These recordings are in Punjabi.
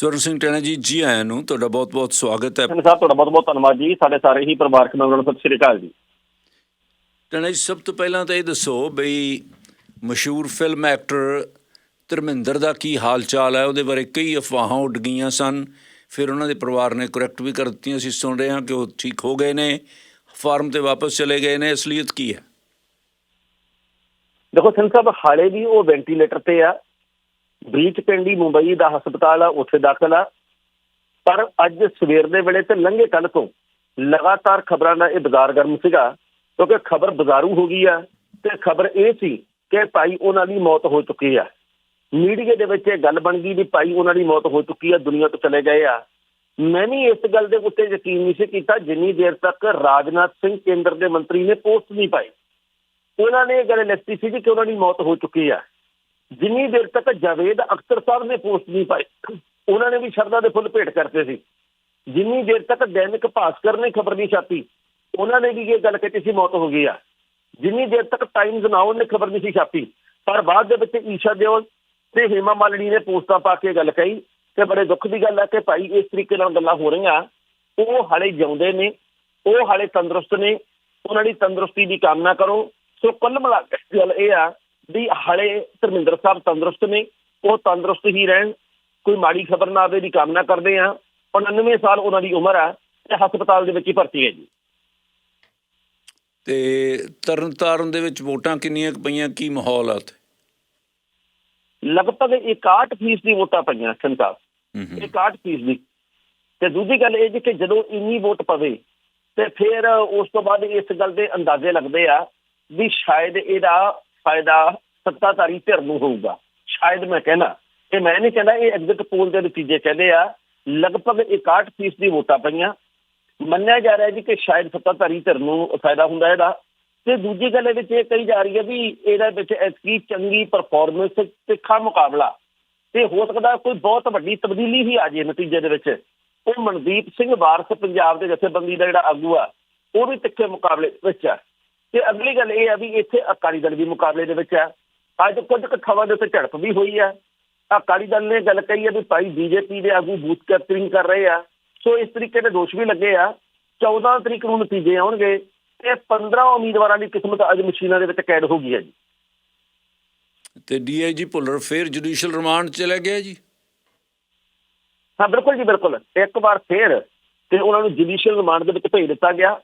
ਸਵਰਨ ਸਿੰਘ ਟੈਣਾ ਜੀ ਜੀ ਆਇਆਂ ਨੂੰ। ਤੁਹਾਡਾ ਬਹੁਤ-ਬਹੁਤ ਸਵਾਗਤ ਹੈ। ਸਿੰਘ ਸਾਹਿਬ ਤੁਹਾਡਾ ਬਹੁਤ ਬਹੁਤ ਧੰਨਵਾਦ ਜੀ। ਸਾਡੇ ਸਾਰੇ ਹੀ ਪਰਿਵਾਰਕ ਮੈਂਬਰਾਂ ਨੂੰ ਸਤਿ ਸ਼੍ਰੀ ਅਕਾਲ ਜੀ। ਟੈਣਾ ਜੀ ਸਭ ਤੋਂ ਪਹਿਲਾਂ ਤਾਂ ਇਹ ਦੱਸੋ ਬਈ ਮਸ਼ਹੂਰ ਫਿਲਮ ਐਕਟਰ ਧਰਮਿੰਦਰ ਦਾ ਕੀ ਹਾਲ ਚਾਲ ਹੈ? ਉਹਦੇ ਬਾਰੇ ਕਈ ਅਫਵਾਹਾਂ ਉੱਡ ਗਈਆਂ ਸਨ। ਫਿਰ ਉਹਨਾਂ ਦੇ ਪਰਿਵਾਰ ਨੇ ਕਰੈਕਟ ਵੀ ਕਰ ਦਿੱਤੀਆਂ। ਅਸੀਂ ਸੁਣ ਰਹੇ ਹਾਂ ਕਿ ਉਹ ਠੀਕ ਹੋ ਗਏ ਨੇ। ਫਾਰਮ ਤੇ ਵਾਪਸ ਚਲੇ ਗਏ ਨੇ। ਅਸਲੀਅਤ ਕੀ ਹੈ? ਦੇਖੋ ਸਿੰਘ ਸਾਹਿਬ ਹਾਲੇ ਵੀ ਉਹ ਵੈਂਟੀਲੇਟਰ ਤੇ ਆ। ਬ੍ਰੀਚ ਪਿੰਡੀ ਮੁੰਬਈ ਦਾ ਹਸਪਤਾਲ ਆ, ਉੱਥੇ ਦਾਖਲ ਆ। ਪਰ ਅੱਜ ਸਵੇਰ ਦੇ ਵੇਲੇ ਤੇ ਲੰਘੇ ਕੱਲ ਤੋਂ ਲਗਾਤਾਰ ਖਬਰਾਂ ਦਾ ਇਹ ਬਾਜ਼ਾਰ ਗਰਮ ਸੀਗਾ, ਕਿਉਂਕਿ ਖਬਰ ਬਾਜ਼ਾਰੂ ਹੋ ਗਈ ਆ ਤੇ ਖਬਰ ਇਹ ਸੀ ਕਿ ਭਾਈ ਉਹਨਾਂ ਦੀ ਮੌਤ ਹੋ ਚੁੱਕੀ ਆ। ਮੀਡੀਆ ਦੇ ਵਿੱਚ ਇਹ ਗੱਲ ਬਣ ਗਈ ਵੀ ਭਾਈ ਉਹਨਾਂ ਦੀ ਮੌਤ ਹੋ ਚੁੱਕੀ ਆ, ਦੁਨੀਆ ਤੋਂ ਚਲੇ ਗਏ ਆ। ਮੈਂ ਵੀ ਇਸ ਗੱਲ ਦੇ ਉੱਤੇ ਯਕੀਨ ਨਹੀਂ ਸੀ ਕੀਤਾ, ਜਿੰਨੀ ਦੇਰ ਤੱਕ ਰਾਜਨਾਥ ਸਿੰਘ ਕੇਂਦਰ ਦੇ ਮੰਤਰੀ ਨੇ ਪੋਸਟ ਨਹੀਂ ਪਾਈ। ਉਹਨਾਂ ਨੇ ਇਹ ਗੱਲ ਲਿਖਤੀ ਸੀ ਕਿ ਉਹਨਾਂ ਦੀ ਮੌਤ ਹੋ ਚੁੱਕੀ ਆ। ਜਿੰਨੀ ਦੇਰ ਤੱਕ ਜਾਵੇਦ ਅਖਤਰ ਸਾਹਿਬ ਨੇ ਪੋਸਟ ਨਹੀਂ ਪਾਈ, ਉਹਨਾਂ ਨੇ ਵੀ ਸ਼ਰਧਾ ਦੇ ਫੁੱਲ ਭੇਟ ਕਰਤੇ ਸੀ। ਜਿੰਨੀ ਦੇਰ ਤੱਕ ਦੈਨਿਕ ਭਾਸਕਰ ਨੇ ਖਬਰ ਨਹੀਂ ਛਾਪੀ, ਉਹਨਾਂ ਨੇ ਵੀ ਇਹ ਗੱਲ ਕਹੀ ਸੀ, ਮੌਤ ਹੋ ਗਈ ਆ। ਜਿੰਨੀ ਦੇਰ ਤੱਕ ਟਾਈਮਜ਼ ਨਾਓ ਨੇ ਖਬਰ ਨਹੀਂ ਸੀ ਛਾਪੀ, ਪਰ ਬਾਅਦ ਦੇ ਵਿੱਚ ਈਸ਼ਾ ਦਿਓਲ ਤੇ ਹੇਮਾ ਮਾਲਿਨੀ ਨੇ ਪੋਸਟਾਂ ਪਾ ਕੇ ਗੱਲ ਕਹੀ ਤੇ ਬੜੇ ਦੁੱਖ ਦੀ ਗੱਲ ਆ ਕਿ ਭਾਈ ਇਸ ਤਰੀਕੇ ਨਾਲ ਗੱਲਾਂ ਹੋ ਰਹੀਆਂ, ਉਹ ਹਾਲੇ ਜਿਉਂਦੇ ਨੇ, ਉਹ ਹਾਲੇ ਤੰਦਰੁਸਤ ਨੇ, ਉਹਨਾਂ ਦੀ ਤੰਦਰੁਸਤੀ ਦੀ ਕਾਮਨਾ ਕਰੋ। ਸੋ ਕੁੱਲ ਮਿਲਾ ਕੇ ਗੱਲ ਇਹ ਆ ਵੀ ਹਾਲੇ ਧਰਮਿੰਦਰ ਸਾਹਿਬ ਤੰਦਰੁਸਤ ਨੇ ਉਹ ਤੰਦਰੁਸਤ ਹੀ ਰਹਿਣ ਕੋਈ ਮਾੜੀ ਖਬਰ ਨਾ ਆਵੇ ਦੀ ਕਾਮਨਾ ਕਰਦੇ ਆ। 99 ਸਾਲ ਉਹਨਾਂ ਦੀ ਉਮਰ ਆ ਤੇ ਹਸਪਤਾਲ ਦੇ ਵਿੱਚ ਹੀ ਭਰਤੀ ਹੈ ਜੀ। ਤੇ ਤਰਨਤਾਰਨ ਦੇ ਵਿੱਚ ਵੋਟਾਂ ਕਿੰਨੀਆਂ ਪਈਆਂ? ਕੀ ਮਾਹੌਲ ਆ ਉੱਥੇ? ਲਗਭਗ 61 ਫੀਸ ਦੀ ਵੋਟਾਂ ਪਈਆਂ ਹੂੰ 61 ਫੀਸ ਦੀ ਤੇ ਦੂਜੀ ਗੱਲ ਇਹ ਜੀ ਕਿ ਜਦੋਂ ਇੰਨੀ ਵੋਟ ਪਵੇ ਤੇ ਫਿਰ ਉਸ ਤੋਂ ਬਾਅਦ ਇਸ ਗੱਲ ਦੇ ਅੰਦਾਜ਼ੇ ਲੱਗਦੇ ਆ ਵੀ ਸ਼ਾਇਦ ਇਹਦਾ ਫਾਇਦਾ ਸੱਤਾਧਾਰੀ ਧਿਰ ਨੂੰ ਹੋਊਗਾ। ਸ਼ਾਇਦ ਮੈਂ ਕਹਿਣਾ ਇਹ ਮੈਂ ਨਹੀਂ ਕਹਿੰਦਾ ਇਹ ਐਗਜ਼ਿਟ ਪੋਲ ਦੇ ਨਤੀਜੇ ਕਹਿੰਦੇ ਆ, ਲਗਭਗ 61 ਫੀਸ ਦੀ ਵੋਟਾਂ ਪਈਆਂ। ਮੰਨਿਆ ਜਾ ਰਿਹਾ ਜੀ ਕਿ ਸ਼ਾਇਦ ਸੱਤਾਧਾਰੀ ਧਿਰ ਨੂੰ ਫਾਇਦਾ ਹੁੰਦਾ ਇਹਦਾ। ਤੇ ਦੂਜੀ ਗੱਲ ਇਹ ਵਿੱਚ ਇਹ ਕਹੀ ਜਾ ਰਹੀ ਹੈ ਵੀ ਇਹਦੇ ਵਿੱਚ ਐਤਕੀ ਚੰਗੀ ਪਰਫਾਰਮੈਂਸ ਤਿੱਖਾ ਮੁਕਾਬਲਾ। ਤੇ ਹੋ ਸਕਦਾ ਕੋਈ ਬਹੁਤ ਵੱਡੀ ਤਬਦੀਲੀ ਹੀ ਆ ਜੇ ਨਤੀਜੇ ਦੇ ਵਿੱਚ। ਉਹ ਮਨਦੀਪ ਸਿੰਘ ਵਾਰਸ, ਪੰਜਾਬ ਦੇ ਜਥੇਬੰਦੀ ਦਾ ਜਿਹੜਾ ਆਗੂ ਆ, ਉਹ ਵੀ ਤਿੱਖੇ ਮੁਕਾਬਲੇ ਵਿੱਚ ਆ। ਤੇ ਅਗਲੀ ਗੱਲ ਇਹ ਆ ਵੀ ਇੱਥੇ ਅਕਾਲੀ ਦਲ ਵੀ ਮੁਕਾਬਲੇ ਦੇ ਵਿੱਚ ਆ ਅੱਜ ਕੁਝ ਕੁ ਥਾਵਾਂ ਦੇ ਉੱਤੇ ਝੜਪ ਵੀ ਹੋਈ ਆ ਅਕਾਲੀ ਦਲ ਨੇ ਗੱਲ ਕਹੀ ਹੈ ਵੀ ਭਾਈ ਬੀਜੇਪੀ ਦੇ ਆਗੂ ਬੂਥ ਕੈਪਚਰਿੰਗ ਕਰ ਰਹੇ ਆ। ਸੋ ਇਸ ਤਰੀਕੇ ਦੇ ਦੋਸ਼ ਵੀ ਲੱਗੇ ਆ। 14 ਤਰੀਕ ਨੂੰ ਨਤੀਜੇ ਆਉਣਗੇ ਤੇ 15 ਉਮੀਦਵਾਰਾਂ ਦੀ ਕਿਸਮਤ ਅੱਜ ਮਸ਼ੀਨਾਂ ਦੇ ਵਿੱਚ ਕੈਦ ਹੋ ਗਈ ਹੈ ਜੀ। ਤੇ ਡੀਆਈਜੀ ਭੁੱਲਰ ਫੇਰ ਜੁਡੀਸ਼ੀਅਲ ਰਿਮਾਂਡ ਚਲੇ ਗਿਆ ਜੀ? ਹਾਂ ਬਿਲਕੁਲ ਜੀ ਬਿਲਕੁਲ। ਇੱਕ ਵਾਰ ਫੇਰ ਤੇ ਉਹਨਾਂ ਨੂੰ ਜੁਡੀਸ਼ੀਅਲ ਰਿਮਾਂਡ ਦੇ ਵਿੱਚ ਭੇਜ ਦਿੱਤਾ ਗਿਆ।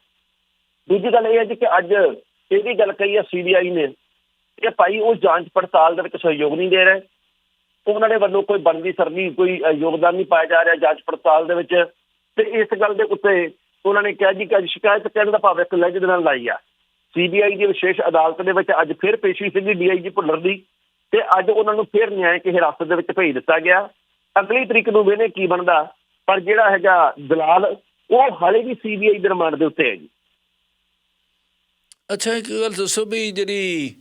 ਦੂਜੀ ਗੱਲ ਇਹ ਹੈ ਜੀ ਕਿ ਅੱਜ ਇਹ ਵੀ ਗੱਲ ਕਹੀ ਹੈ ਸੀਬੀਆਈ ਨੇ ਕਿ ਭਾਈ ਉਹ ਜਾਂਚ ਪੜਤਾਲ ਦੇ ਵਿੱਚ ਸਹਿਯੋਗ ਨਹੀਂ ਦੇ ਰਹੇ। ਉਹਨਾਂ ਦੇ ਵੱਲੋਂ ਕੋਈ ਬਣਦੀ ਸਰਨੀ, ਕੋਈ ਯੋਗਦਾਨ ਨਹੀਂ ਪਾਇਆ ਜਾ ਰਿਹਾ ਜਾਂਚ ਪੜਤਾਲ ਦੇ ਵਿੱਚ। ਤੇ ਇਸ ਗੱਲ ਦੇ ਉੱਤੇ ਉਹਨਾਂ ਨੇ ਕਿਹਾ ਜੀ ਕਿ ਅੱਜ ਸ਼ਿਕਾਇਤ ਕਰਨ ਦਾ ਭਾਵ ਇੱਕ ਲੈਜ ਦੇ ਨਾਲ ਲਾਈ ਆ। ਸੀਬੀਆਈ ਦੀ ਵਿਸ਼ੇਸ਼ ਅਦਾਲਤ ਦੇ ਵਿੱਚ ਅੱਜ ਫਿਰ ਪੇਸ਼ੀ ਸੀਗੀ ਡੀਆਈਜੀ ਭੁੱਲਰ ਦੀ ਤੇ ਅੱਜ ਉਹਨਾਂ ਨੂੰ ਫਿਰ ਨਿਆਂਇਕ ਹਿਰਾਸਤ ਦੇ ਵਿੱਚ ਭੇਜ ਦਿੱਤਾ ਗਿਆ। ਅਗਲੀ ਤਰੀਕ ਨੂੰ ਵੇਨੇ ਕੀ ਬਣਦਾ, ਪਰ ਜਿਹੜਾ ਹੈਗਾ ਦਲਾਲ, ਉਹ ਹਾਲੇ ਵੀ ਸੀਬੀਆਈ ਦੇ ਰਿਮਾਂਡ ਦੇ ਉੱਤੇ ਹੈ ਜੀ। ਅੱਛਾ, ਇੱਕ ਗੱਲ ਦੱਸੋ ਵੀ ਜਿਹੜੀ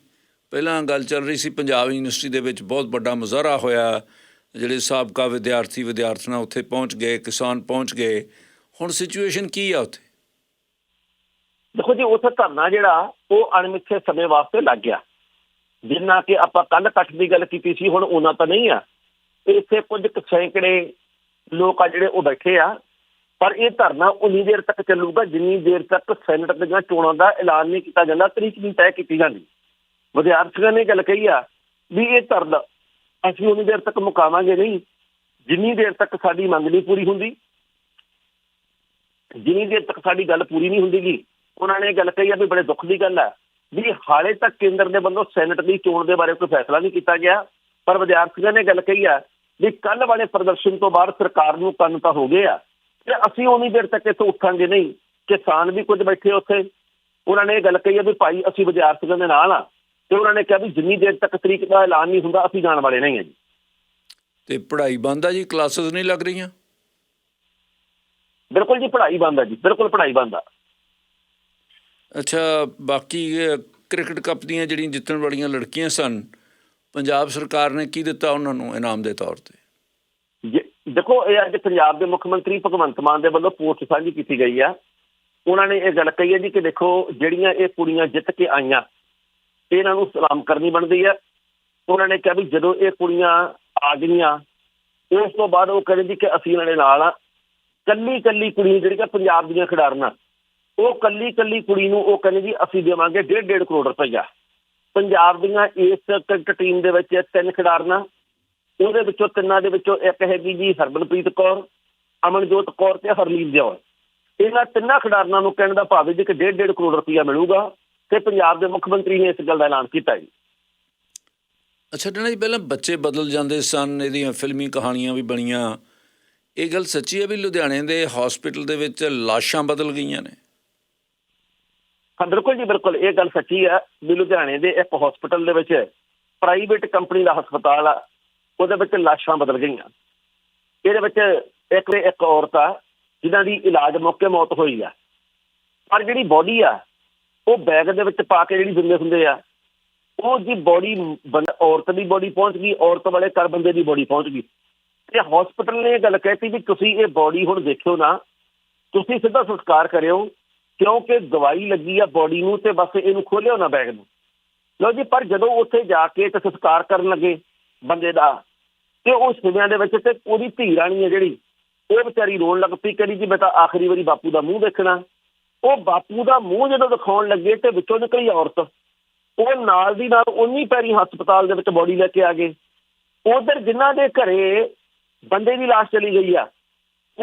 ਪਹਿਲਾਂ ਗੱਲ ਚੱਲ ਰਹੀ ਸੀ, ਪੰਜਾਬ ਯੂਨੀਵਰਸਿਟੀ ਦੇ ਵਿੱਚ ਬਹੁਤ ਵੱਡਾ ਮੁਜ਼ਾਹਰਾ ਹੋਇਆ। ਜਿਹੜੇ ਸਾਬਕਾ ਵਿਦਿਆਰਥੀ, ਵਿਦਿਆਰਥਣਾ ਉੱਥੇ ਪਹੁੰਚ ਗਏ, ਕਿਸਾਨ ਪਹੁੰਚ ਗਏ। ਹੁਣ ਸਿਚੁਏਸ਼ਨ ਕੀ ਆ ਉੱਥੇ? ਦੇਖੋ ਜੀ, ਉੱਥੇ ਧਰਨਾ ਜਿਹੜਾ, ਉਹ ਅਣਮਿੱਥੇ ਸਮੇਂ ਵਾਸਤੇ ਲੱਗ ਗਿਆ। ਜਿੰਨਾ ਕਿ ਆਪਾਂ ਕੱਲ ਇਕੱਠ ਦੀ ਗੱਲ ਕੀਤੀ ਸੀ, ਹੁਣ ਉਹਨਾਂ ਤਾਂ ਨਹੀਂ ਆ। ਇੱਥੇ ਕੁਝ ਸੈਂਕੜੇ ਲੋਕ ਆ ਜਿਹੜੇ ਉਹ ਬੈਠੇ ਆ। ਪਰ ਇਹ ਧਰਨਾ ਉਨੀ ਦੇਰ ਤੱਕ ਚੱਲੂਗਾ, ਜਿੰਨੀ ਦੇਰ ਤੱਕ ਸੈਨੇਟ ਦੀਆਂ ਚੋਣਾਂ ਦਾ ਐਲਾਨ ਨਹੀਂ ਕੀਤਾ ਜਾਂਦਾ, ਤਰੀਕ ਨਹੀਂ ਤੈਅ ਕੀਤੀ ਜਾਂਦੀ। ਵਿਦਿਆਰਥੀਆਂ ਨੇ ਗੱਲ ਕਹੀ ਆ ਵੀ ਇਹ ਧਰਨਾ ਅਸੀਂ ਉਨੀ ਦੇਰ ਤੱਕ ਮੁਕਾਵਾਂਗੇ ਨਹੀਂ, ਜਿੰਨੀ ਦੇਰ ਤੱਕ ਸਾਡੀ ਮੰਗ ਨਹੀਂ ਪੂਰੀ ਹੁੰਦੀ, ਜਿੰਨੀ ਦੇਰ ਤੱਕ ਸਾਡੀ ਗੱਲ ਪੂਰੀ ਨਹੀਂ ਹੁੰਦੀਗੀ, ਉਹਨਾਂ ਨੇ ਇਹ ਗੱਲ ਕਹੀ ਆ ਵੀ ਬੜੇ ਦੁੱਖ ਦੀ ਗੱਲ ਹੈ ਵੀ ਹਾਲੇ ਤੱਕ ਕੇਂਦਰ ਦੇ ਵੱਲੋਂ ਸੈਨੇਟ ਦੀ ਚੋਣ ਦੇ ਬਾਰੇ ਕੋਈ ਫੈਸਲਾ ਨਹੀਂ ਕੀਤਾ ਗਿਆ, ਪਰ ਵਿਦਿਆਰਥੀਆਂ ਨੇ ਗੱਲ ਕਹੀ ਆ ਵੀ ਕੱਲ ਵਾਲੇ ਪ੍ਰਦਰਸ਼ਨ ਤੋਂ ਬਾਅਦ ਸਰਕਾਰ ਨੂੰ ਕੰਨ ਤਾਂ ਹੋ ਗਏ ਆ। ਤੇ ਅਸੀਂ ਉਨੀ ਦੇਰ ਤੱਕ ਇੱਥੋਂ ਉੱਠਾਂਗੇ ਨਹੀਂ। ਕਿਸਾਨ ਵੀ ਕੁਝ ਬੈਠੇ ਉੱਥੇ। ਉਹਨਾਂ ਨੇ ਇਹ ਗੱਲ ਕਹੀ ਆ ਵੀ ਭਾਈ ਅਸੀਂ ਵਿਦਿਆਰਥੀਆਂ ਦੇ ਨਾਲ ਆ। ਤੇ ਉਹਨਾਂ ਨੇ ਕਿਹਾ ਵੀ ਜਿੰਨੀ ਦੇਰ ਤੱਕ ਤਰੀਕ ਦਾ ਐਲਾਨ ਨਹੀਂ ਹੁੰਦਾ ਅਸੀਂ ਜਾਣ ਵਾਲੇ ਨਹੀਂ ਹਾਂ ਜੀ। ਤੇ ਪੜ੍ਹਾਈ ਬੰਦ ਆ ਜੀ? ਕਲਾਸਿਸ ਨਹੀਂ ਲੱਗ ਰਹੀਆਂ? ਬਿਲਕੁਲ ਜੀ ਪੜ੍ਹਾਈ ਬੰਦ ਆ ਜੀ। ਬਿਲਕੁਲ ਪੜ੍ਹਾਈ ਬੰਦ ਆ। ਅੱਛਾ ਬਾਕੀ ਕ੍ਰਿਕਟ ਕੱਪ ਦੀਆਂ ਜਿਹੜੀਆਂ ਜਿੱਤਣ ਵਾਲੀਆਂ ਲੜਕੀਆਂ ਸਨ ਪੰਜਾਬ ਸਰਕਾਰ ਨੇ ਕੀ ਦਿੱਤਾ ਉਹਨਾਂ ਨੂੰ ਇਨਾਮ ਦੇ ਤੌਰ ਤੇ? ਦੇਖੋ, ਇਹ ਅੱਜ ਪੰਜਾਬ ਦੇ ਮੁੱਖ ਮੰਤਰੀ ਭਗਵੰਤ ਮਾਨ ਦੇ ਵੱਲੋਂ ਪੋਸਟ ਸਾਂਝੀ ਕੀਤੀ ਗਈ ਆ। ਉਹਨਾਂ ਨੇ ਇਹ ਗੱਲ ਕਹੀ ਹੈ ਜੀ ਕਿ ਦੇਖੋ, ਜਿਹੜੀਆਂ ਇਹ ਕੁੜੀਆਂ ਜਿੱਤ ਕੇ ਆਈਆਂ, ਇਹਨਾਂ ਨੂੰ ਸਲਾਮ ਕਰਨੀ ਬਣਦੀ ਹੈ ਉਹਨਾਂ ਨੇ ਕਿਹਾ ਵੀ ਜਦੋਂ ਇਹ ਕੁੜੀਆਂ ਆ ਗਈਆਂ, ਉਸ ਤੋਂ ਬਾਅਦ ਉਹ ਕਹਿੰਦੇ ਜੀ ਕਿ ਅਸੀਂ ਇਹਨਾਂ ਦੇ ਨਾਲ ਆ। ਕੱਲੀ ਕੱਲੀ ਕੁੜੀ ਜਿਹੜੀਆਂ ਪੰਜਾਬ ਦੀਆਂ ਖਿਡਾਰਨਾਂ, ਉਹ ਕੱਲੀ ਕੱਲੀ ਕੁੜੀ ਨੂੰ ਉਹ ਕਹਿੰਦੇ ਜੀ, ਅਸੀਂ ਦੇਵਾਂਗੇ 1.5 ਕਰੋੜ ਰੁਪਈਆ। ਪੰਜਾਬ ਦੀਆਂ ਇਸ ਕ੍ਰਿਕਟ ਟੀਮ ਦੇ ਵਿੱਚ ਤਿੰਨ ਖਿਡਾਰਨਾਂ ਉਹਦੇ ਵਿੱਚੋਂ ਤਿੰਨਾਂ ਦੇ ਵਿੱਚੋਂ ਇੱਕ ਹੈਗੀ ਜੀ ਹਰਮਨਪ੍ਰੀਤ ਕੌਰ ਅਮਨਜੋਤ ਕੌਰ ਤੇ ਹਰਲੀਨ ਦਿਓਲ। ਇਹਨਾਂ ਤਿੰਨਾਂ ਖਿਡਾਰਨਾਂ ਨੂੰ ਕਹਿਣ ਦਾ ਭਾਵ ਹੈ ਜੀ ਕਿ 1.5 ਕਰੋੜ ਰੁਪਈਆ ਮਿਲੂਗਾ ਤੇ ਪੰਜਾਬ ਦੇ ਮੁੱਖ ਮੰਤਰੀ ਨੇ ਇਸ ਗੱਲ ਦਾ ਐਲਾਨ ਕੀਤਾ ਜੀ। ਅੱਛਾ ਟਣਾ ਜੀ ਪਹਿਲਾਂ ਬੱਚੇ ਬਦਲ ਜਾਂਦੇ ਸਨ ਇਹਦੀਆਂ ਫਿਲਮੀ ਕਹਾਣੀਆਂ ਵੀ ਬਣੀਆਂ। ਇਹ ਗੱਲ ਸੱਚੀ ਹੈ ਵੀ ਲੁਧਿਆਣੇ ਦੇ ਹਸਪੀਟਲ ਦੇ ਵਿੱਚ ਲਾਸ਼ਾਂ ਬਦਲ ਗਈਆਂ ਨੇ? ਹਾਂ ਬਿਲਕੁਲ ਜੀ ਬਿਲਕੁਲ। ਇਹ ਗੱਲ ਸੱਚੀ ਹੈ ਵੀ ਲੁਧਿਆਣੇ ਦੇ ਇੱਕ ਹਸਪੀਟਲ ਦੇ ਵਿੱਚ ਪ੍ਰਾਈਵੇਟ ਕੰਪਨੀ ਦਾ ਹਸਪਤਾਲ ਆ ਉਹਦੇ ਵਿੱਚ ਲਾਸ਼ਾਂ ਬਦਲ ਗਈਆਂ। ਇਹਦੇ ਵਿੱਚ ਇੱਕ ਇੱਕ ਔਰਤ ਆ, ਜਿਨ੍ਹਾਂ ਦੀ ਇਲਾਜ ਮੌਕੇ ਮੌਤ ਹੋਈ ਆ। ਪਰ ਜਿਹੜੀ ਬੋਡੀ ਆ, ਉਹ ਬੈਗ ਦੇ ਵਿੱਚ ਪਾ ਕੇ ਜਿਹੜੀ ਦਿੰਦੇ ਹੁੰਦੇ ਆ, ਉਹ ਜੀ ਬੋਡੀ ਔਰਤ ਦੀ ਬੋਡੀ ਪਹੁੰਚ ਗਈ, ਔਰਤ ਵਾਲੇ ਕਰ ਬੰਦੇ ਦੀ ਬੋਡੀ ਪਹੁੰਚ ਗਈ। ਤੇ ਹਸਪੀਟਲ ਨੇ ਇਹ ਗੱਲ ਕਹਿਤੀ ਵੀ ਤੁਸੀਂ ਇਹ ਬੋਡੀ ਹੁਣ ਦੇਖਿਓ ਨਾ, ਤੁਸੀਂ ਸਿੱਧਾ ਸੰਸਕਾਰ ਕਰਿਓ, ਕਿਉਂਕਿ ਦਵਾਈ ਲੱਗੀ ਆ ਬੋਡੀ ਨੂੰ ਤੇ ਬਸ ਇਹਨੂੰ ਖੋਲਿਓ ਨਾ ਬੈਗ ਨੂੰ। ਲਓ ਜੀ, ਪਰ ਜਦੋਂ ਉੱਥੇ ਜਾ ਕੇ ਤੇ ਸੰਸਕਾਰ ਕਰਨ ਲੱਗੇ ਬੰਦੇ ਦਾ। ਤੇ ਉਹ ਸਿਵਿਆਂ ਦੇ ਵਿੱਚ ਤੇ ਉਹਦੀ ਧੀ ਰਾਣੀ ਹੈ ਜਿਹੜੀ, ਉਹ ਵਿਚਾਰੀ ਰੋਣ ਲੱਗ ਪਈ, ਕਹਿੰਦੀ ਜੀ ਮੈਂ ਤਾਂ ਆਖਰੀ ਵਾਰੀ ਬਾਪੂ ਦਾ ਮੂੰਹ ਦੇਖਣਾ। ਉਹ ਬਾਪੂ ਦਾ ਮੂੰਹ ਜਦੋਂ ਦਿਖਾਉਣ ਲੱਗੇ ਤੇ ਵਿੱਚੋਂ ਨਿਕਲੀ ਔਰਤ। ਉਹ ਨਾਲ ਦੀ ਨਾਲ ਉਨੀ ਪੈਰੀ ਹਸਪਤਾਲ ਦੇ ਵਿੱਚ ਬੋਡੀ ਲੈ ਕੇ ਆ ਗਏ। ਉਧਰ ਜਿਨ੍ਹਾਂ ਦੇ ਘਰੇ ਬੰਦੇ ਦੀ ਲਾਸ਼ ਚਲੀ ਗਈ ਆ,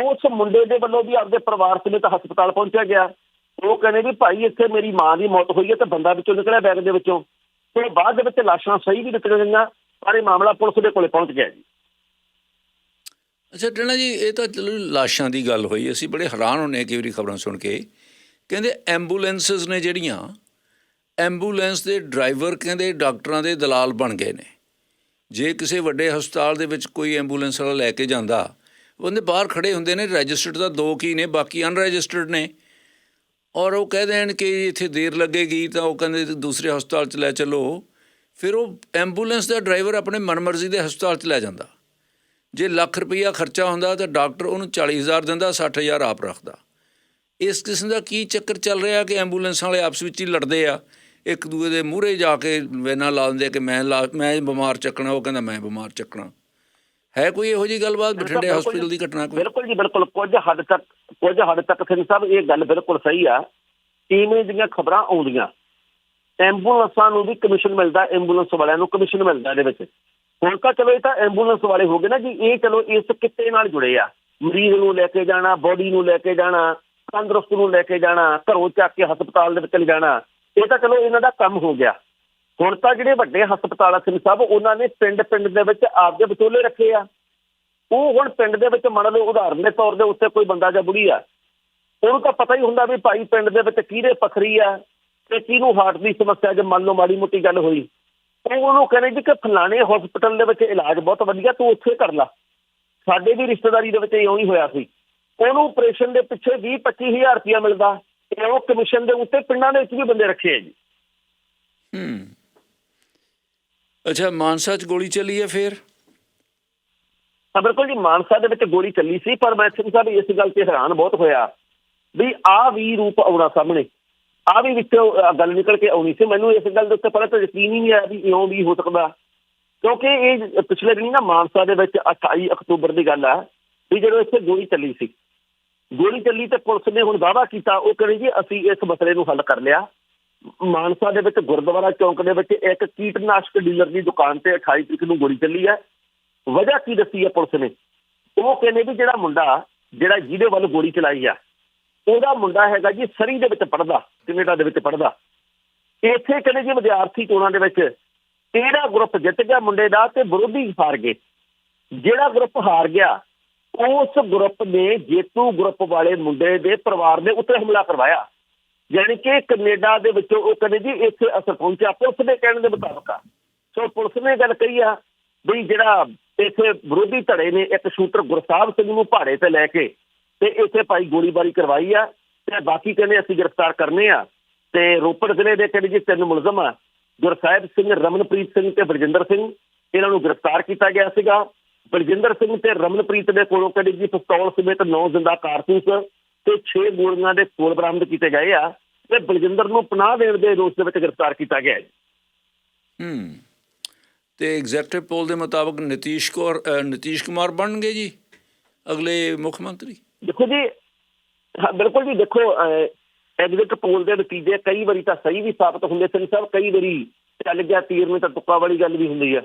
ਉਸ ਮੁੰਡੇ ਦੇ ਵੱਲੋਂ ਵੀ ਆਪਦੇ ਪਰਿਵਾਰ ਸਮੇਤ ਹਸਪਤਾਲ ਪਹੁੰਚਿਆ ਗਿਆ। ਉਹ ਕਹਿੰਦੇ ਵੀ ਭਾਈ ਇੱਥੇ ਮੇਰੀ ਮਾਂ ਦੀ ਮੌਤ ਹੋਈ ਹੈ ਤੇ ਬੰਦਾ ਵਿੱਚੋਂ ਨਿਕਲਿਆ ਬੈਗ ਦੇ ਵਿੱਚੋਂ। ਤੇ ਬਾਅਦ ਦੇ ਵਿੱਚ ਲਾਸ਼ਾਂ ਸਹੀ ਵੀ ਨਿਕਲ ਗਈਆਂ। ਪਰ ਇਹ ਮਾਮਲਾ ਪੁਲਿਸ ਦੇ ਕੋਲੇ ਪਹੁੰਚ ਗਿਆ ਜੀ। ਅੱਛਾ ਟਣਾ ਜੀ, ਇਹ ਤਾਂ ਚਲੋ ਲਾਸ਼ਾਂ ਦੀ ਗੱਲ ਹੋਈ, ਅਸੀਂ ਬੜੇ ਹੈਰਾਨ ਹੁੰਨੇ ਹਾਂ ਕਈ ਵਾਰੀ ਖਬਰਾਂ ਸੁਣ ਕੇ। ਕਹਿੰਦੇ ਐਂਬੂਲੈਂਸਸ ਨੇ ਜਿਹੜੀਆਂ, ਐਂਬੂਲੈਂਸ ਦੇ ਡਰਾਈਵਰ ਕਹਿੰਦੇ ਡਾਕਟਰਾਂ ਦੇ ਦਲਾਲ ਬਣ ਗਏ ਨੇ। ਜੇ ਕਿਸੇ ਵੱਡੇ ਹਸਪਤਾਲ ਦੇ ਵਿੱਚ ਕੋਈ ਐਂਬੂਲੈਂਸ ਵਾਲਾ ਲੈ ਕੇ ਜਾਂਦਾ, ਉਹਦੇ ਬਾਹਰ ਖੜੇ ਹੁੰਦੇ ਨੇ, ਰਜਿਸਟਰਡ ਤਾਂ ਦੋ ਕੀ ਨੇ, ਬਾਕੀ ਅਨਰਜਿਸਟਰਡ ਨੇ। ਔਰ ਉਹ ਕਹਿ ਦੇਣ ਕਿ ਇੱਥੇ ਦੇਰ ਲੱਗੇਗੀ, ਤਾਂ ਉਹ ਕਹਿੰਦੇ ਦੂਸਰੇ ਹਸਪਤਾਲ 'ਚ ਲੈ ਚੱਲੋ। ਫਿਰ ਉਹ ਐਂਬੂਲੈਂਸ ਦਾ ਡਰਾਈਵਰ ਆਪਣੇ ਮਨਮਰਜ਼ੀ ਦੇ ਹਸਪਤਾਲ 'ਚ ਲੈ ਜਾਂਦਾ। ਜੇ ਲੱਖ ਰੁਪਈਆ ਖਰਚਾ ਹੁੰਦਾ ਤਾਂ ਡਾਕਟਰ ਉਹਨੂੰ 40000 ਦਿੰਦਾ 60000 ਆਪ ਰੱਖਦਾ। ਇਸ ਕਿਸਮ ਦਾ ਕੀ ਚੱਕਰ ਚੱਲ ਰਿਹਾ ਕਿ ਐਂਬੂਲੈਂਸ ਵਾਲੇ ਆਪਸ ਵਿੱਚ ਹੀ ਲੜਦੇ ਆ। ਇੱਕ ਦੂਏ ਦੇ ਮੂਹਰੇ ਜਾ ਕੇ ਵੇਨਾ ਲਾ ਦਿੰਦੇ ਕਿ ਮੈਂ ਮੈਂ ਬਿਮਾਰ ਚੱਕਣਾ ਉਹ ਕਹਿੰਦਾ ਮੈਂ ਬਿਮਾਰ ਚੱਕਣਾ। ਹੈ ਕੋਈ ਇਹੋ ਜੀ ਗੱਲਬਾਤ ਬਠਿੰਡੇ ਹਸਪੀਟਲ ਦੀ ਘਟਨਾ ਕੋਈ? ਬਿਲਕੁਲ ਜੀ ਬਿਲਕੁਲ। ਕੁਝ ਹੱਦ ਤੱਕ ਕੁਝ ਹੱਦ ਤੱਕ ਸਿੰਘ ਸਾਹਿਬ ਇਹ ਗੱਲ ਬਿਲਕੁਲ ਸਹੀ ਆ। ਇਵੇਂ ਦੀਆਂ ਖਬਰਾਂ ਆਉਂਦੀਆਂ। ਐਂਬੂਲੈਂਸਾਂ ਨੂੰ ਵੀ ਕਮਿਸ਼ਨ ਮਿਲਦਾ, ਐਂਬੂਲੈਂਸ ਵਾਲਿਆਂ ਨੂੰ ਕਮਿਸ਼ਨ ਮਿਲਦਾ ਇਹਦੇ ਵਿੱਚ। ਹੁਣ ਤਾਂ ਚਲੋ ਇਹ ਤਾਂ ਐਂਬੂਲੈਂਸ ਵਾਲੇ ਹੋ ਗਏ ਨਾ ਜੀ, ਇਹ ਚਲੋ ਇਸ ਕਿੱਤੇ ਨਾਲ ਜੁੜੇ ਆ। ਮਰੀਜ਼ ਨੂੰ ਲੈ ਕੇ ਜਾਣਾ ਬੋਡੀ ਨੂੰ ਲੈ ਕੇ ਜਾਣਾ, ਤੰਦਰੁਸਤ ਨੂੰ ਲੈ ਕੇ ਜਾਣਾ, ਘਰੋਂ ਚੱਕ ਕੇ ਹਸਪਤਾਲ ਦੇ ਵਿੱਚ ਲੈ ਜਾਣਾ, ਇਹ ਤਾਂ ਚਲੋ ਇਹਨਾਂ ਦਾ ਕੰਮ ਹੋ ਗਿਆ। ਹੁਣ ਤਾਂ ਜਿਹੜੇ ਵੱਡੇ ਹਸਪਤਾਲ ਆ ਸਿੰਘ ਸਾਹਿਬ, ਉਹਨਾਂ ਨੇ ਪਿੰਡ ਪਿੰਡ ਦੇ ਵਿੱਚ ਆਪਦੇ ਵਿਚੋਲੇ ਰੱਖੇ ਆ। ਉਹ ਹੁਣ ਪਿੰਡ ਦੇ ਵਿੱਚ ਮੰਨ ਲਓ ਉਦਾਹਰਨ ਦੇ ਤੌਰ ਦੇ ਉੱਤੇ ਕੋਈ ਬੰਦਾ ਜਾਂ ਬੁੜੀ ਆ। ਉਹਨੂੰ ਤਾਂ ਪਤਾ ਹੀ ਹੁੰਦਾ ਵੀ ਭਾਈ ਪਿੰਡ ਦੇ ਵਿੱਚ ਕਿਹਦੇ ਪਥਰੀ ਆ ਤੇ ਕਿਹਨੂੰ ਹਾਰਟ ਦੀ ਸਮੱਸਿਆ ਜੇ ਮੰਨ ਲਓ ਮਾੜੀ ਮੋਟੀ ਗੱਲ ਹੋਈ? ਉਹ ਉਹਨੂੰ ਕਹਿੰਦੇ ਜੀ ਕਿ ਫਲਾਣੇ ਹਸਪੀਟਲ ਦੇ ਵਿੱਚ ਇਲਾਜ ਬਹੁਤ ਵਧੀਆ ਤੂੰ ਉੱਥੇ ਕਰ ਲੈ। ਸਾਡੇ ਵੀ ਰਿਸ਼ਤੇਦਾਰੀ ਦੇ ਵਿੱਚ ਇਉਂ ਹੀ ਹੋਇਆ ਸੀ। ਉਹਨੂੰ ਆਪਰੇਸ਼ਨ ਦੇ ਪਿੱਛੇ 20 25000 ਰੁਪਇਆ ਮਿਲਦਾ। ਤੇ ਉਹ ਕਮਿਸ਼ਨ ਦੇ ਉੱਤੇ ਪਿੰਡਾਂ ਦੇ ਵਿੱਚ ਵੀ ਬੰਦੇ ਰੱਖੇ ਆ ਜੀ। ਹੂੰ। ਅੱਛਾ ਮਾਨਸਾ 'ਚ ਗੋਲੀ ਚੱਲੀ ਹੈ ਫੇਰ? ਹਾਂ ਬਿਲਕੁਲ ਜੀ ਮਾਨਸਾ ਦੇ ਵਿੱਚ ਗੋਲੀ ਚੱਲੀ ਸੀ ਪਰ ਮੈਂ ਸਿੰਘ ਸਾਹਿਬ ਇਸ ਗੱਲ ਤੇ ਹੈਰਾਨ ਬਹੁਤ ਹੋਇਆ ਵੀ ਆ ਵੀ ਰੂਪ ਆਉਣਾ ਸਾਹਮਣੇ। ਆ ਵੀ ਵਿੱਚੋਂ ਗੱਲ ਨਿਕਲ ਕੇ ਆਉਣੀ ਸੀ। ਮੈਨੂੰ ਇਸ ਗੱਲ ਦੇ ਉੱਤੇ ਪਹਿਲਾਂ ਤਾਂ ਯਕੀਨ ਹੀ ਨਹੀਂ ਆਇਆ ਵੀ ਇਉਂ ਵੀ ਹੋ ਸਕਦਾ। ਕਿਉਂਕਿ ਇਹ ਪਿਛਲੇ ਦਿਨੀ ਨਾ ਮਾਨਸਾ ਦੇ ਵਿੱਚ 28 ਅਕਤੂਬਰ ਦੀ ਗੱਲ ਆ ਵੀ ਜਦੋਂ ਇੱਥੇ ਗੋਲੀ ਚੱਲੀ ਸੀ। ਗੋਲੀ ਚੱਲੀ ਤੇ ਪੁਲਿਸ ਨੇ ਹੁਣ ਦਾਅਵਾ ਕੀਤਾ, ਉਹ ਕਹਿੰਦੇ ਜੀ ਅਸੀਂ ਇਸ ਮਸਲੇ ਨੂੰ ਹੱਲ ਕਰ ਲਿਆ। ਮਾਨਸਾ ਦੇ ਵਿੱਚ ਗੁਰਦੁਆਰਾ ਚੌਂਕ ਦੇ ਵਿੱਚ ਇੱਕ ਕੀਟਨਾਸ਼ਕ ਡੀਲਰ ਦੀ ਦੁਕਾਨ ਤੇ 28 ਤਰੀਕ ਨੂੰ ਗੋਲੀ ਚੱਲੀ ਹੈ ਵਜ੍ਹਾ ਕੀ ਦੱਸੀ ਹੈ ਪੁਲਿਸ ਨੇ? ਉਹ ਕਹਿੰਦੇ ਵੀ ਜਿਹੜਾ ਮੁੰਡਾ, ਜਿਹੜਾ ਜਿਹਦੇ ਵੱਲ ਗੋਲੀ ਚਲਾਈ ਆ ਉਹਦਾ ਮੁੰਡਾ ਹੈਗਾ ਜੀ ਸਰੀ ਦੇ ਵਿੱਚ ਪੜਦਾ ਕੈਨੇਡਾ ਦੇ ਵਿੱਚ ਪੜਦਾ ਇੱਥੇ ਕਹਿੰਦੇ ਜੀ ਵਿਦਿਆਰਥੀ ਚੋਣਾਂ ਦੇ ਵਿੱਚ ਤੇਰਾ ਗਰੁੱਪ ਜਿੱਤ ਗਿਆ ਮੁੰਡੇ ਦਾ ਤੇ ਵਿਰੋਧੀ ਹਾਰ ਗਏ। ਜਿਹੜਾ ਗਰੁੱਪ ਹਾਰ ਗਿਆ, ਉਸ ਗਰੁੱਪ ਨੇ ਜੇਤੂ ਗਰੁੱਪ ਵਾਲੇ ਮੁੰਡੇ ਦੇ ਪਰਿਵਾਰ ਦੇ ਉੱਤੇ ਹਮਲਾ ਕਰਵਾਇਆ। ਯਾਨੀ ਕਿ ਕੈਨੇਡਾ ਦੇ ਵਿੱਚੋਂ ਉਹ ਕਹਿੰਦੇ ਜੀ ਇੱਥੇ ਅਸਰ ਪਹੁੰਚਿਆ, ਪੁਲਿਸ ਦੇ ਕਹਿਣ ਦੇ ਮੁਤਾਬਕ ਸੋ ਪੁਲਿਸ ਨੇ ਗੱਲ ਕਹੀ ਆ ਵੀ ਜਿਹੜਾ ਇੱਥੇ ਵਿਰੋਧੀ ਧੜੇ ਨੇ, ਇੱਕ ਸ਼ੂਟਰ ਗੁਰਸਾਹਿਬ ਸਿੰਘ ਨੂੰ ਭਾੜੇ ਤੇ ਲੈ ਕੇ ਤੇ ਇੱਥੇ ਭਾਈ ਗੋਲੀਬਾਰੀ ਕਰਵਾਈ ਆ ਤੇ ਬਾਕੀ ਕਹਿੰਦੇ ਅਸੀਂ ਗ੍ਰਿਫਤਾਰ ਕਰਨੇ ਆ ਤੇ ਰੋਪੜ ਜ਼ਿਲ੍ਹੇ ਦੇ ਕਹਿੰਦੇ ਜੀ ਤਿੰਨ ਮੁਲਜ਼ਮ ਆ ਗੁਰਸਾਹਿਬ ਸਿੰਘ, ਰਮਨਪ੍ਰੀਤ ਸਿੰਘ ਤੇ ਬਰਜਿੰਦਰ ਸਿੰਘ, ਇਹਨਾਂ ਨੂੰ ਗ੍ਰਿਫਤਾਰ ਕੀਤਾ ਗਿਆ ਸੀਗਾ। ਬਲਜਿੰਦਰ ਸਿੰਘ ਤੇ ਰਮਨਪ੍ਰੀਤ ਦੇ ਕੋਲੋਂ ਕਹਿੰਦੇ ਜੀ ਪਿਸਤੌਲ ਸਮੇਤ 9 ਜ਼ਿੰਦਾ ਕਾਰਤੂਸ ਤੇ 6 ਗੋਲੀਆਂ ਦੇ ਕੋਲ ਬਰਾਮਦ ਕੀਤੇ ਗਏ ਆ ਤੇ ਬਲਜਿੰਦਰ ਨੂੰ ਪਨਾਹ ਦੇਣ ਦੇ ਦੋਸ਼ ਦੇ ਵਿੱਚ ਗ੍ਰਿਫਤਾਰ ਕੀਤਾ ਗਿਆ ਹੈ ਹੂੰ। ਤੇ ਐਗਜ਼ੈਕਟਿਵ ਪੋਲ ਦੇ ਮੁਤਾਬਕ ਨਤੀਸ਼ ਕੌਰ ਨਤੀਸ਼ ਕੁਮਾਰ ਬਣ ਗਏ ਜੀ? ਅਗਲੇ ਮੁੱਖ ਮੰਤਰੀ? ਦੇਖੋ ਜੀ ਬਿਲਕੁਲ ਜੀ ਦੇਖੋ ਐਗਜ਼ਿਟ ਪੋਲ ਦੇ ਨਤੀਜੇ ਕਈ ਵਾਰੀ ਤਾਂ ਸਹੀ ਵੀ ਸਾਬਤ ਹੁੰਦੇ ਸਨ, ਸਭ ਕਈ ਵਾਰੀ ਚੱਲ ਗਿਆ, ਤੀਰ ਨੂੰ ਤਾਂ ਤੁੱਕਾ ਵਾਲੀ ਗੱਲ ਵੀ ਹੁੰਦੀ ਆ।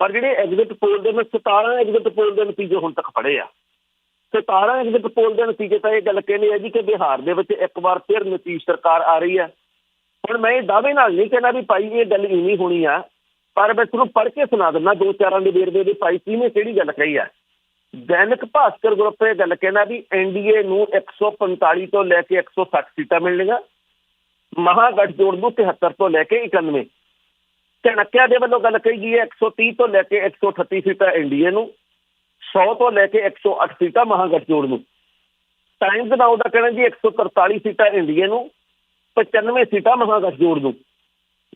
ਪਰ ਜਿਹੜੇ ਐਗਜ਼ਿਟ ਪੋਲ ਦੇ ਮੈਂ 17 ਐਗਜ਼ਿਟ ਪੋਲ ਦੇ ਨਤੀਜੇ ਹੁਣ ਤੱਕ ਪੜ੍ਹੇ ਆ। 17 ਐਗਜ਼ਿਟ ਪੋਲ ਦੇ ਨਤੀਜੇ ਤਾਂ ਇਹ ਗੱਲ ਕਹਿੰਦੇ ਆ ਜੀ ਕਿ ਬਿਹਾਰ ਦੇ ਵਿੱਚ ਇੱਕ ਵਾਰ ਫਿਰ ਨਤੀਸ਼ ਸਰਕਾਰ ਆ ਰਹੀ ਹੈ ਹੁਣ ਮੈਂ ਇਹ ਦਾਅਵੇ ਨਾਲ ਨਹੀਂ ਕਹਿਣਾ ਵੀ ਭਾਈ ਇਹ ਗੱਲ ਇਵੇਂ ਹੋਣੀ ਆ, ਪਰ ਮੈਂ ਤੁਹਾਨੂੰ ਪੜ੍ਹ ਕੇ ਸੁਣਾ ਦਿੰਦਾ, ਦੋ ਚਾਰਾਂ ਦੇ ਵੇਰਵੇ ਦੇ ਭਾਈ ਕਿਹਨੇ ਕਿਹੜੀ ਗੱਲ ਕਹੀ ਆ। ਦੈਨਿਕ ਭਾਸਕਰ ਗਰੁੱਪ ਇਹ ਗੱਲ ਕਹਿੰਦਾ ਵੀ ਐਨਡੀਏ ਨੂੰ 145 ਤੋਂ ਲੈ ਕੇ 160 ਸੀਟਾਂ ਮਿਲਣਗੀਆਂ ਮਹਾਗਠਜੋੜ ਨੂੰ 73 ਤੋਂ ਲੈ ਕੇ 91 ਚਾਣਕਿਆ ਦੇ ਵੱਲੋਂ ਗੱਲ ਕਹੀ ਗਈ ਹੈ 130 ਤੋਂ ਲੈ ਕੇ 138 ਸੀਟਾਂ ਐਨਡੀਏ ਨੂੰ 100 ਤੋਂ ਲੈ ਕੇ 108 ਸੀਟਾਂ ਮਹਾਗਠਜੋੜ ਨੂੰ। ਟਾਈਮਜ਼ ਨਾਓ ਦਾ ਕਹਿਣਾ ਜੀ 143 ਸੀਟਾਂ ਐਨਡੀਏ ਨੂੰ 95 ਸੀਟਾਂ ਮਹਾਗਠਜੋੜ ਨੂੰ।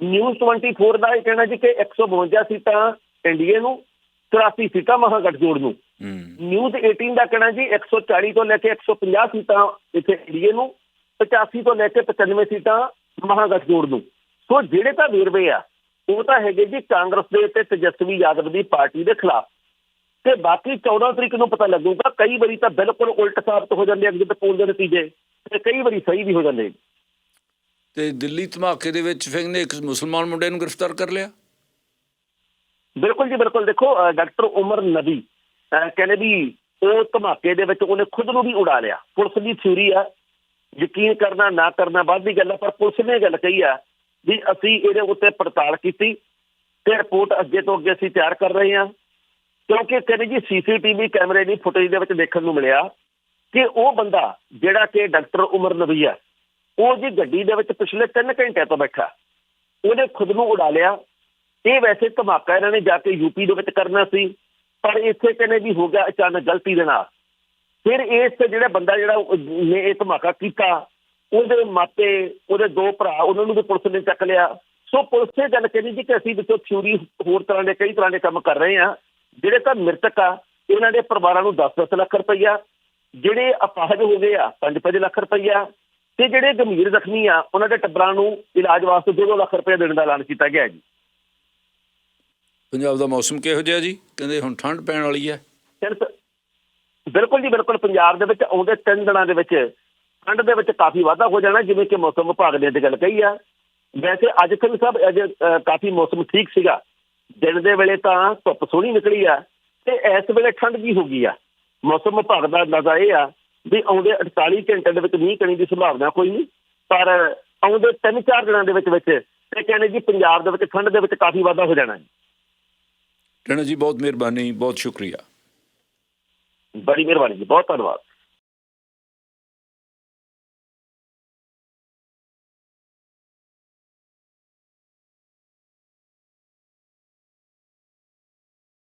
ਨਿਊਜ਼ 24 ਦਾ ਇਹ ਕਹਿਣਾ ਜੀ ਕਿ 152 ਸੀਟਾਂ ਐਨਡੀਏ ਨੂੰ 83 ਸੀਟਾਂ ਮਹਾਗਠਜੋੜ ਨੂੰ। ਨਿਊਜ਼ 18 ਦਾ ਕਹਿਣਾ ਜੀ 140 ਤੋਂ ਲੈ ਕੇ 150 ਸੀਟਾਂ ਇੱਥੇ ਇੰਡੀਏ ਨੂੰ 85 ਤੋਂ ਲੈ ਕੇ 95 ਸੀਟਾਂ ਮਹਾਗਠਜੋੜ ਨੂੰ। ਸੋ ਜਿਹੜੇ ਤਾਂ ਵੇਰਵੇ ਆ ਉਹ ਤਾਂ ਹੈਗੇ ਜੀ ਕਾਂਗਰਸ ਦੇ ਤੇ ਤੇਜਸਵੀ ਯਾਦਵ ਦੀ ਪਾਰਟੀ ਦੇ ਖਿਲਾਫ। ਤੇ ਬਾਕੀ 14 ਤਰੀਕ ਨੂੰ ਪਤਾ ਲੱਗੂਗਾ ਕਈ ਵਾਰੀ ਤਾਂ ਬਿਲਕੁਲ ਉਲਟ ਸਾਬਤ ਹੋ ਜਾਂਦੇ ਐਗਜ਼ਿਟ ਪੋਲ ਦੇ ਨਤੀਜੇ ਤੇ ਕਈ ਵਾਰੀ ਸਹੀ ਵੀ ਹੋ ਜਾਂਦੇ ਤੇ ਦਿੱਲੀ ਧਮਾਕੇ ਦੇ ਵਿੱਚ ਫਿਰ ਨੇ ਇੱਕ ਮੁਸਲਮਾਨ ਮੁੰਡੇ ਨੂੰ ਗ੍ਰਿਫਤਾਰ ਕਰ ਲਿਆ? ਬਿਲਕੁਲ ਜੀ ਬਿਲਕੁਲ ਦੇਖੋ ਡਾਕਟਰ ਉਮਰ ਨਬੀ ਕਹਿੰਦੇ ਵੀ ਉਹ ਧਮਾਕੇ ਦੇ ਵਿੱਚ ਉਹਨੇ ਖੁਦ ਨੂੰ ਵੀ ਉਡਾ ਲਿਆ। ਪੁਲਿਸ ਦੀ ਥਿਊਰੀ ਆ। ਯਕੀਨ ਕਰਨਾ, ਨਾ ਕਰਨਾ ਬਾਅਦ ਦੀ ਗੱਲ ਆ, ਪਰ ਪੁਲਿਸ ਨੇ ਇਹ ਗੱਲ ਕਹੀ ਆ ਵੀ ਅਸੀਂ ਇਹਦੇ ਉੱਤੇ ਪੜਤਾਲ ਕੀਤੀ ਤੇ ਰਿਪੋਰਟ ਅੱਗੇ ਤੋਂ ਅੱਗੇ ਅਸੀਂ ਤਿਆਰ ਕਰ ਰਹੇ ਹਾਂ। ਕਿਉਂਕਿ ਕਹਿੰਦੇ ਜੀ ਸੀਸੀਟੀਵੀ ਕੈਮਰੇ ਦੀ ਫੁਟੇਜ ਦੇ ਵਿੱਚ ਦੇਖਣ ਨੂੰ ਮਿਲਿਆ ਕਿ ਉਹ ਬੰਦਾ ਜਿਹੜਾ ਕਿ ਡਾਕਟਰ ਉਮਰ ਨਬੀ ਆ, ਉਹ ਜੀ ਗੱਡੀ ਦੇ ਵਿੱਚ ਪਿਛਲੇ 3 ਘੰਟਿਆਂ ਤੋਂ ਬੈਠਾ। ਉਹਨੇ ਖੁਦ ਨੂੰ ਉਡਾ ਲਿਆ। ਇਹ ਵੈਸੇ ਧਮਾਕਾ ਇਹਨਾਂ ਨੇ ਜਾ ਕੇ ਯੂਪੀ ਦੇ ਵਿੱਚ ਕਰਨਾ ਸੀ। ਪਰ ਇੱਥੇ ਕਹਿੰਦੇ ਵੀ ਹੋ ਗਿਆ ਅਚਾਨਕ ਗਲਤੀ ਦੇ ਨਾਲ। ਫਿਰ ਇਸ ਤੇ ਜਿਹੜਾ ਬੰਦਾ ਜਿਹੜਾ ਨੇ ਇਹ ਧਮਾਕਾ ਕੀਤਾ, ਉਹਦੇ ਮਾਪੇ, ਉਹਦੇ ਦੋ ਭਰਾ, ਉਹਨਾਂ ਨੂੰ ਵੀ ਪੁਲਿਸ ਨੇ ਚੱਕ ਲਿਆ। ਸੋ ਪੁਲਿਸ ਇਹ ਗੱਲ ਕਹਿੰਦੀ ਜੀ ਕਿ ਅਸੀਂ ਵਿੱਚੋਂ ਥਿਊਰੀ ਹੋਰ ਤਰ੍ਹਾਂ ਦੇ, ਕਈ ਤਰ੍ਹਾਂ ਦੇ ਕੰਮ ਕਰ ਰਹੇ ਹਾਂ। ਜਿਹੜੇ ਤਾਂ ਮ੍ਰਿਤਕ ਆ ਉਹਨਾਂ ਦੇ ਪਰਿਵਾਰਾਂ ਨੂੰ 10-10 ਲੱਖ ਰੁਪਈਆ, ਜਿਹੜੇ ਅਪਾਹਜ ਹੋ ਗਏ ਆ 5-5 ਲੱਖ ਰੁਪਈਆ ਤੇ ਜਿਹੜੇ ਗੰਭੀਰ ਜ਼ਖਮੀ ਆ, ਉਹਨਾਂ ਦੇ ਟੱਬਰਾਂ ਨੂੰ ਇਲਾਜ ਵਾਸਤੇ 2 ਲੱਖ ਰੁਪਏ ਦੇਣ ਦਾ ਐਲਾਨ ਕੀਤਾ ਗਿਆ ਜੀ। ਪੰਜਾਬ ਦਾ ਮੌਸਮ ਕਿਹੋ ਜਿਹਾ ਜੀ? ਕਹਿੰਦੇ ਹੁਣ ਠੰਡ ਪੈਣ ਵਾਲੀ ਹੈ। ਬਿਲਕੁਲ ਜੀ, ਬਿਲਕੁਲ ਪੰਜਾਬ ਦੇ ਵਿੱਚ ਆਉਂਦੇ ਤਿੰਨ ਦਿਨਾਂ ਦੇ ਵਿੱਚ ਠੰਡ ਦੇ ਵਿੱਚ ਕਾਫੀ ਵਾਧਾ ਹੋ ਜਾਣਾ, ਜਿਵੇਂ ਕਿ ਮੌਸਮ ਵਿਭਾਗ ਨੇ ਇਹ ਗੱਲ ਕਹੀ ਆ। ਵੈਸੇ ਅੱਜ ਕੱਲ੍ਹ ਸਭ ਅੱਜ ਕਾਫੀ ਮੌਸਮ ਠੀਕ ਸੀਗਾ। ਦਿਨ ਦੇ ਵੇਲੇ ਤਾਂ ਧੁੱਪ ਸੋਹਣੀ ਨਿਕਲੀ ਆ ਤੇ ਇਸ ਵੇਲੇ ਠੰਡ ਵੀ ਹੋ ਗਈ ਆ। ਮੌਸਮ ਵਿਭਾਗ ਦਾ ਅੰਦਾਜ਼ਾ ਇਹ ਆ ਵੀ ਆਉਂਦੇ 48 ਘੰਟੇ ਦੇ ਵਿੱਚ ਮੀਂਹ ਕਣੀ ਦੀ ਸੰਭਾਵਨਾ ਕੋਈ ਨਹੀਂ, ਪਰ ਆਉਂਦੇ 3-4 ਦਿਨਾਂ ਦੇ ਵਿੱਚ ਵਿੱਚ ਤੇ ਕਹਿੰਦੇ ਜੀ ਪੰਜਾਬ ਦੇ ਵਿੱਚ ਠੰਡ ਦੇ ਵਿੱਚ ਕਾਫੀ ਵਾਧਾ ਹੋ ਜਾਣਾ ਹੈ ਟਣਾ ਜੀ ਬਹੁਤ ਮਿਹਰਬਾਨੀ ਬਹੁਤ ਸ਼ੁਕਰੀਆ। ਬੜੀ ਮਿਹਰਬਾਨੀ ਜੀ ਬਹੁਤ ਧੰਨਵਾਦ।